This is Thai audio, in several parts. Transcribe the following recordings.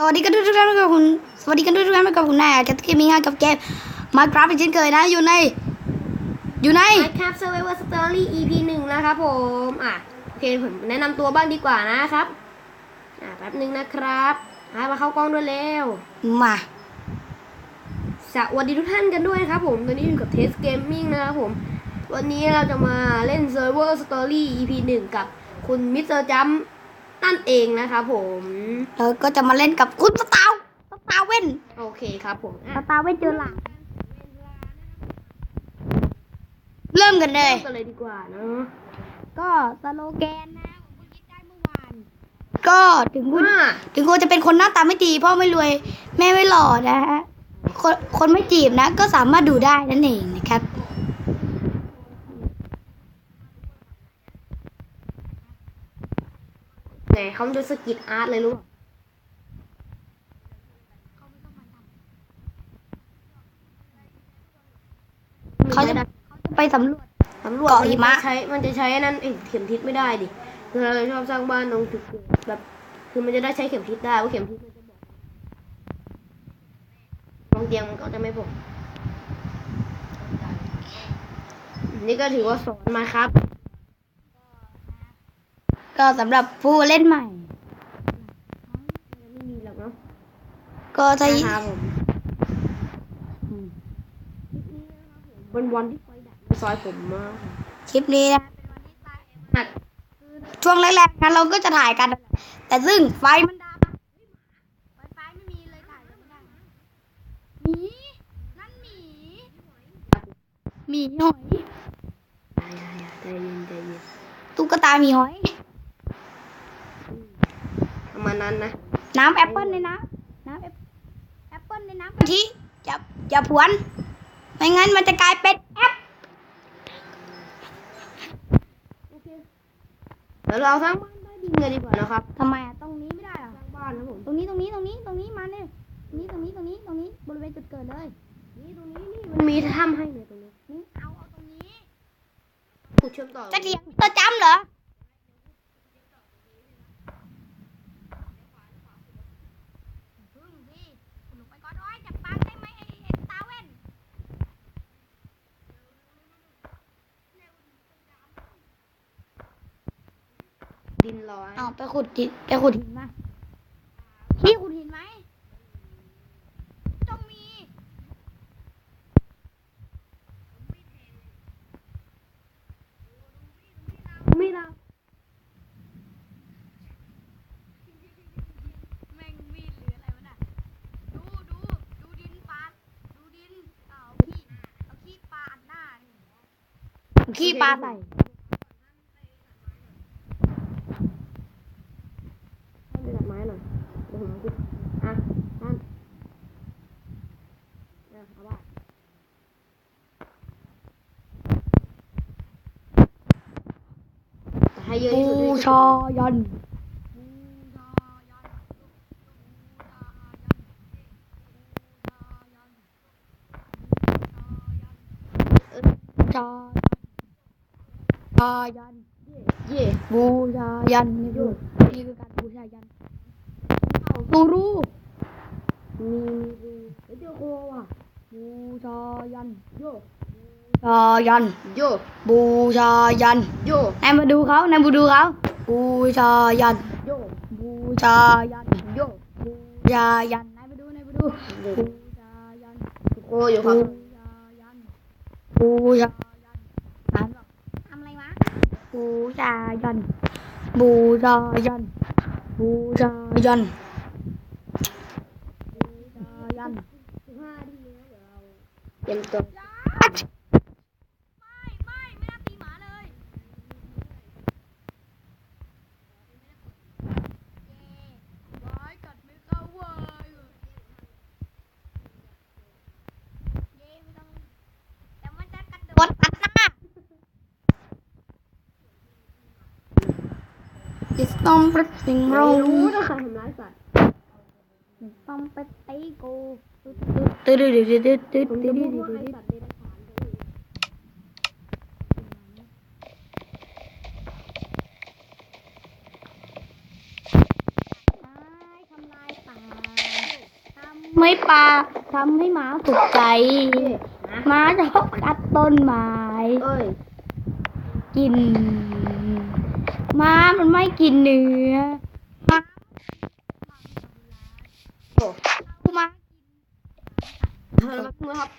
สวัสดีกันทุกท่านกับคุณสวัสดีกันทุกท่านกับคุณนายกับเกมมิ่งกับเกมมาคราฟเป็นเช่นเคยนะอยู่ใน อยู่ใน Minecraft Survivor Story EP หนึ่งนะครับผมอะโอเคผมแนะนำตัวบ้างดีกว่านะครับอะแป๊บหนึ่งนะครับอะมาเข้ากล้องด้วยเร็วมาสวัสดีทุกท่านกันด้วยนะครับผมตอนนี้อยู่กับเทสเกมมิ่งนะครับผม วันนี้เราจะมาเล่น Server Story EP หนึ่งกับคุณมิสเตอร์จัม นั่นเองนะครับผมเราก็จะมาเล่นกับคุณสตาร์สตาร์เว่นโอเคครับผมสอะตาร์เว่นเจอหลังเริ่มกันเลยเริ่มกันเลยดีกว่าเนาะก็สโลแกนนะของคุณคิดได้เมื่อวานก็ถึงคุณอะถึงคุณจะเป็นคนหน้าตาไม่ดีพ่อไม่รวยแม่ไม่หล่อนะฮะคนคนไม่จีบนะ ก็สามารถดูได้นั่นเองนะครับ ไหนเขาจะสกิดอาร์ตเลยรู้ป่ะเขาจะไปสำรวจสำรวจเกาะหิมะนจใช้มันจะใช้นั่นเองเข็มทิศไม่ได้ดิคือเราชอบสร้างบ้านตรงจุดเกิดแบบคือมันจะได้ใช้เข็มทิศได้ว่าเข็มทิศมันจะบอกบางเตียงมันก็จะไม่บอกนี่ก็ถือว่าสอนมาครับ ก็สำหรับผู้เล่นใหม่ ไม่มีหรอกเนาะก็ถ้านะครับผมวันวันๆที่ไฟดับในซอยผมมากคลิปนี้นะหักช่วงแรกๆนะเราก็จะถ่ายกัน แต่ซึ่งไฟมันดับไฟไฟไม่มีเลยถ่ายไม่ได้หมีนั่นหมีหมีหอยใจเย็นใจเย็นตุ๊กตาหมีหอยประมาณ นั้นนะ น้ำแอปเปิ้ลในน้ำน้ำแอปแอปเปิ้ลในน้ำกะทิอย่าอย่าผวนไม่งั้นมันจะกลายเป็นแอปเดี๋ยวเราสร้างบ้านใต้ดินกันดีกว่านะครับทำไมอะตรงนี้ไม่ได้เหรอสร้างบ้านนะผม ตรงนี้ตรงนี้ตรงนี้ตรงนี้มาเนี่ยตรงนี้ตรงนี้ตรงนี้ตรงนี้บริเวณจุดเกิดเลยนี่ตรงนี้นี่มันมีถ้ำให้เนี่ยตรงนี้นี่เอาเอาตรงนี้ขุดเชื่อมต่อจะเถียงตัวจำเหรอพึ่งพี่คุณหนูไปก่อนโอ้ยจับปลาได้ไหมไอ้ไอ้ตาเว่น ดิน ร้อยเอาไปขุดหินไปขุดหินมาพี่ขุดหินไหมต้องมีไม่ได้แม่งมีดหรืออะไรวะน่ะดูดูดูดินปาดดูดินเอาขี้เอาขี้ปาดหน้านี่ขี้ปลาใส่ ท่านไปตัดไม้หน่อยเดี๋ยวผมขุดอะท่าน อะเอาบ้าแต่ให้เยอะที่สุดบูด้วยชายันเออบูชาชายัน เย่บูชายันนี่คือนี่คือการบูชายันตูรูมีมีเฮ้ยเจอโคว่ะ บูชายันโยชายันโยบูชายันโยนายมาดูเขานายมา เว้ยเย้ไม่ต้องแต่มันจะกระโดดตัดหน้าต้องไปสิงไม่เรารู้นะใครทำร้ายสัตว์ ต้องไปตีกูตึ๊ดตึ๊ดตึ๊ดตึ๊ดตึ๊ดผมตึ๊จะดพูดตึ๊ดว่าตึ๊ใครดสัตว์เดรัจฉานเลยทำลายป่าำให้ปลาทำให้หมาตกใจหมาชอบกัดต้นไม้เอ้ยกินหมามันไม่กินเนื้อ หมาโอ้หมาแล้วก็ครับ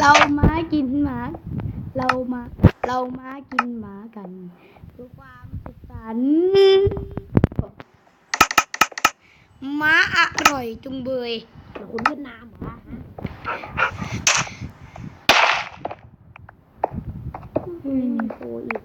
เรามากินหมา เรามา เรามากินหมากันเพื่อความสุขสันต์หมาอร่อยจุงเบยแล้วคนเวียดนามเหรอฮะอืมโอ้อีก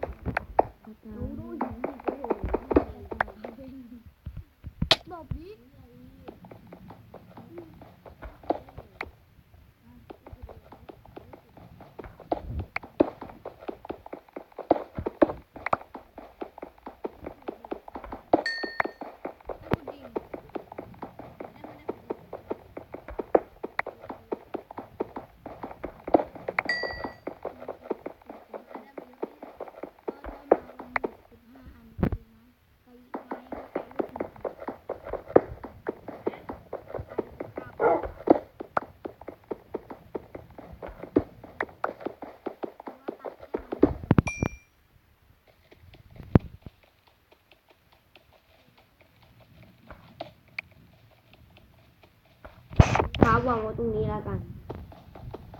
ครับวางไว้ตรงนี้แล้วกัน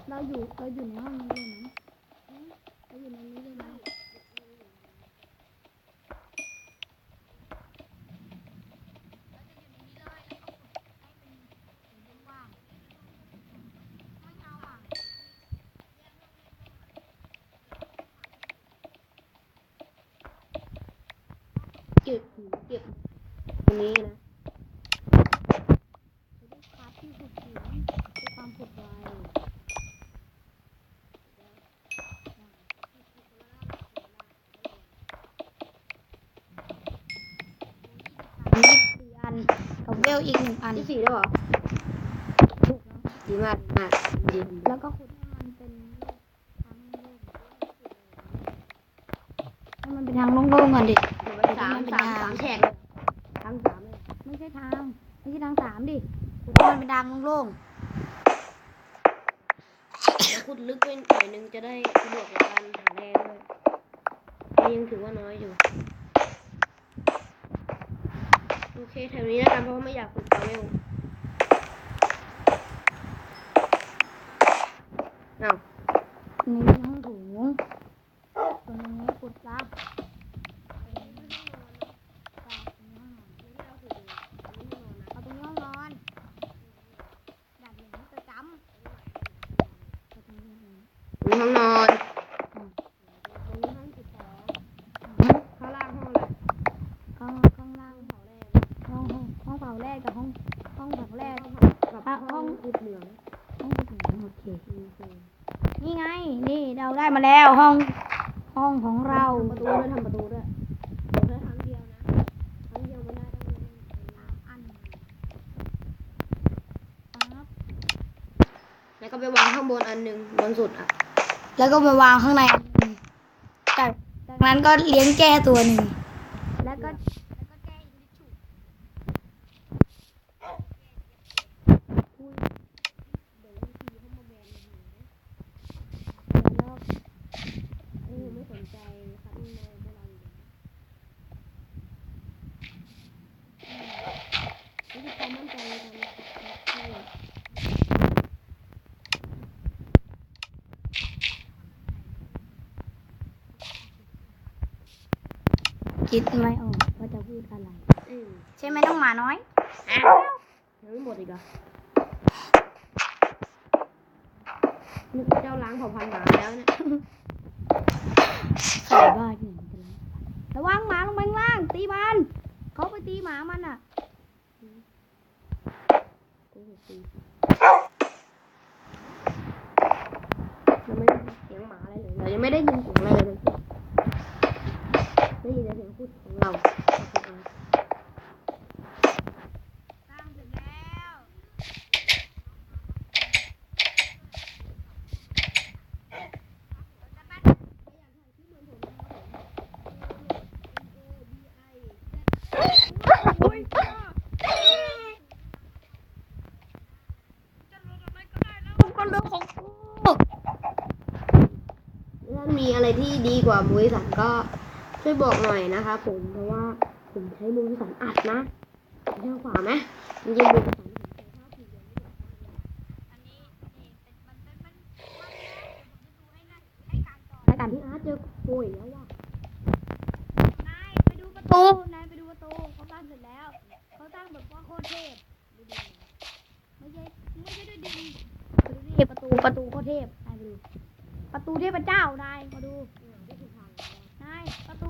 เราอยู่เราอยู่ในห้องนี้เลยนะเราอยู่ในนี้เลยนะเก็บเก็บตรงนี้นะ ครับที่สุดเสียงคือความผุดไวยี่สิบสี่อันกับเวลอีกหนึ่งอันที่สี่ด้วยเหรอถูกแล้วดีมากดีมากดีดีแล้วก็ขุดให้มันเป็นทางโล่งให้มันเป็นทางโล่งๆก่อนดิเดี๋ยวไปสามสามสามแฉกเลยทั้งสามเลยไม่ใช่ทางไม่ใช่ทางสามดิขุดให้ มันเป็นทางโล่งแล้วขุดลึกไปหน่อยนึงจะได้สะดวกกับการหาแร่ด้วยแต่ยังถือว่าน้อยอยู่ โอเคแถวนี้แล้วกันเพราะว่าไม่อยากขุดปลาเวลอ้าว ๆนี่ห้องโถุงตรงนี้ขุดซะเอาตรงนี้ห้องนอนดัดอย่างนี้จะจำเอาตรงนี้ห้องนอน มีห้องนอน ตรงนี้ห้องเก็บของ ข้างล่างห้องอะไร ข้างข้างล่างเผาแรกห้องห้องห้องเผาแรกกับห้องห้องเผาแรก กับ อะ ห้ ห้ อ อง ง อุดเหลือง ห้องเผาโอเคนี่ไง นี่เราได้มาแล้ว ห้อง ห้องของเราทำประตูด้วยทำประตูด้วยเดี๋ยวแค่ครั้งเดียวนะครั้งเดียวไม่ได้ต้องเล่นอันปั๊บแล้วก็ไปวางข้างบนอันหนึ่งบนสุดอะ แล้วก็มาวางข้างในอันหนึ่งจากจากนั้นก็เลี้ยงแก้ตัวหนึ่งแล้วก็แล้วก็แก้อินดิชูแล้ว เออไม่สนใจครับนี่ในโบราณอยู่นี่คือความมั่นใจในการใช่ คิดไม่ออกว่าจะพูดอะไรอืมใช่ไหมน้องหมาน้อยยังไม่หมดอีกเหรอนึกว่าเจ้าล้างเผ่าพันธุ์หมาแล้วเนี่ยใส่บ้าที่ไหนกันแล้วระวังหมาลงไปข้างล่าง ตีมันเขาไปตีหมามันอะ กูหกปีเราไม่ได้ยินเสียงหมาอะไรเลยเรายังไม่ได้ยินเสียงอะไรเลยได้ยินแต่เสียงพูดของเรา สร้างเสร็จแล้ว โอ้ย ดี กว่ามูริสันก็ช่วยบอกหน่อยนะครับผมเพราะว่าผมใช้มูริสันอัดนะเชื่อขวาไหมจริงมูริสันอันนี้นี่เป็นมันเป็นมันมันนะเดี๋ยวผมจะดูให้นะให้กลางจอแล้วกันพี่อาร์ตเจอโอยแล้วว่ะนายไปดูประตูนายไปดูประตูเขาสร้างเสร็จแล้วเขาสร้างแบบว่าโคตรเทพไม่ใช่ไม่ใช่ด้วยดินประตูประตูโคตรเทพนายไปดูประตูเทพเจ้านายมาดูนายประตู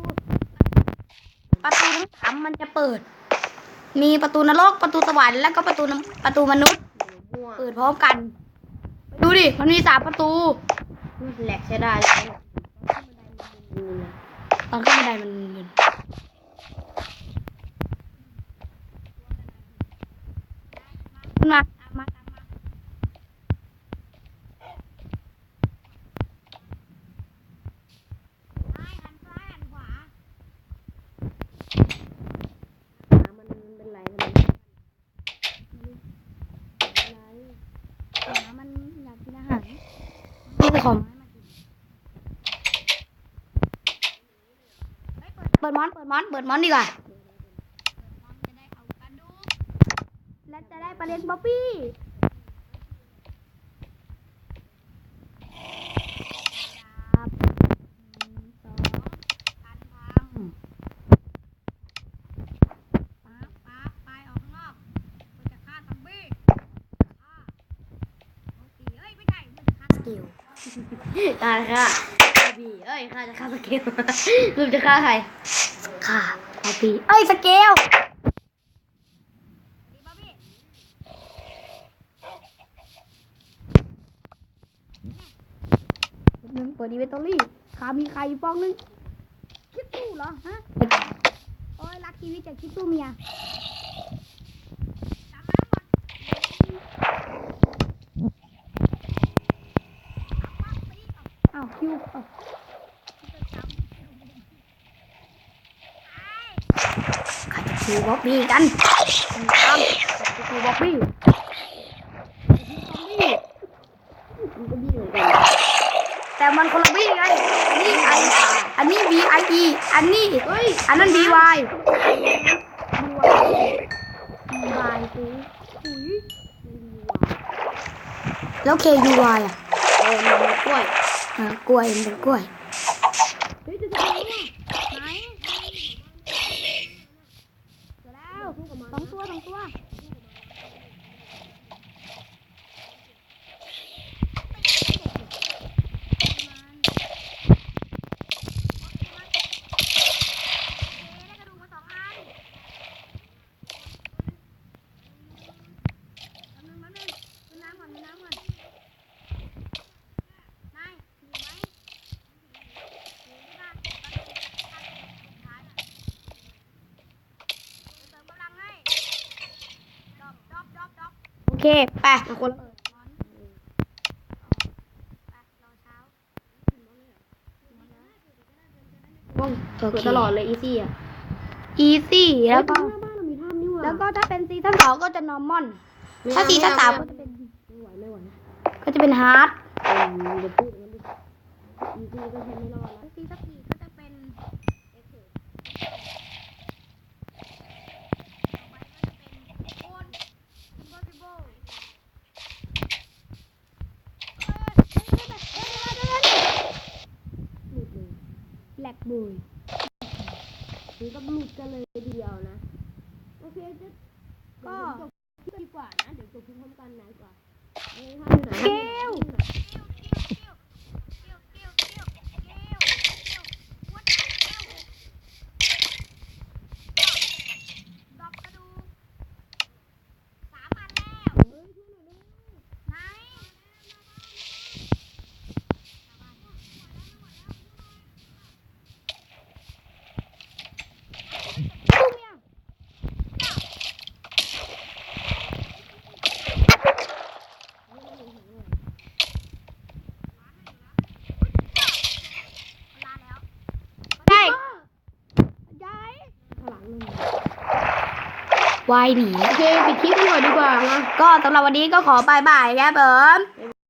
ประตูทั้งสามมันจะเปิด มีประตูนรกประตูสวรรค์แล้วก็ประตูน้ำประตูมนุษย์มั่วเปิดพร้อมกันไปดูดิมันมีสามประตูแหลกใช้ได้แล้วตอนขึ้นบันไดมันมึนขึ้นมาตามมาตามมาซ้ายหันซ้ายหันขวา มันเป็นไรมัน หมามันอยากกินอาหารนี่ไป ขอไม้มากินเฮ้ยเปิดเปิดมอน เปิดมอน เปิดมอนดีกว่า และจะได้ประเด็นบ๊อบบี้ดาบหนึ่งสองพันพังป๊าบป๊าบไปออกข้างนอกมันจะฆ่าซอมบี้ฆ่าโอเคเอ้ยไม่ใช่มันจะฆ่าสกิล ตายค่ะพี่เอ้ยข้าจะฆ่าสเกลรูปจะฆ่าใครค่ะบ๊อบบี้เอ้ยสเกลนึงเปิดดีเวนตอรี่ขามีใครฟองนึงคิดตู้เหรอฮะโอ้ยรักชีวิตจากคิดตู้เมียจำน้ำก่อนเอาคิวเอา ข้าจะคิวบ๊อบบี้กันตามข้าจะคิวบ๊อบบี้มันก็ดีเหมือนกันแต่มันคนละบี้ไงอันนี้ไออันนี้ B I E อันนี้เฮ้ยอันนั้น B Y B Y กูอุ้ยแล้ว K U Y อะเออมันเป็นกล้วยเออกล้วยมันเป็นกล้วย เฮ้ยจะจะเป็นว่า ไหนเจอแล้วสองตัวสองตัว โอ เคไปเอาคนบ้องเปิดตลอดเลยอีซี่อะ อีซี่แล้วก็แล้วก็ถ้าเป็นซีซั่นสองก็จะนอร์มอน ถ้าซีซั่นสามก็จะเป็นไม่ไหวไม่ไหวก็จะเป็นฮาร์ดอย่าพูดงั้นดิอีซี่ก็ใช้ไม่รอดแล้วซีซั่นสี่ก็จะเป็นเอฟเฟกต์ต่อไปก็จะเป็นโอนอิมพอสิเบิลแห ลกบุยนี่ก็หลุดกันเลยทีเดียวนะ โอเคจะก็จบดีกว่านะ เดี๋ยวจบคลิปพร้อมกันนะกว่าเอ้ยถ้ำอยู่ไหนเกล ดอกกระดูกสามอันแล้วไหนตุ้มยัง ลาแล้วได้ย้าย ข้างหลังเลย วายหนีโอเคปิดคลิปกันก่อนดีกว่ามาก็สำหรับวันนี้ก็ขอบายบายครับผม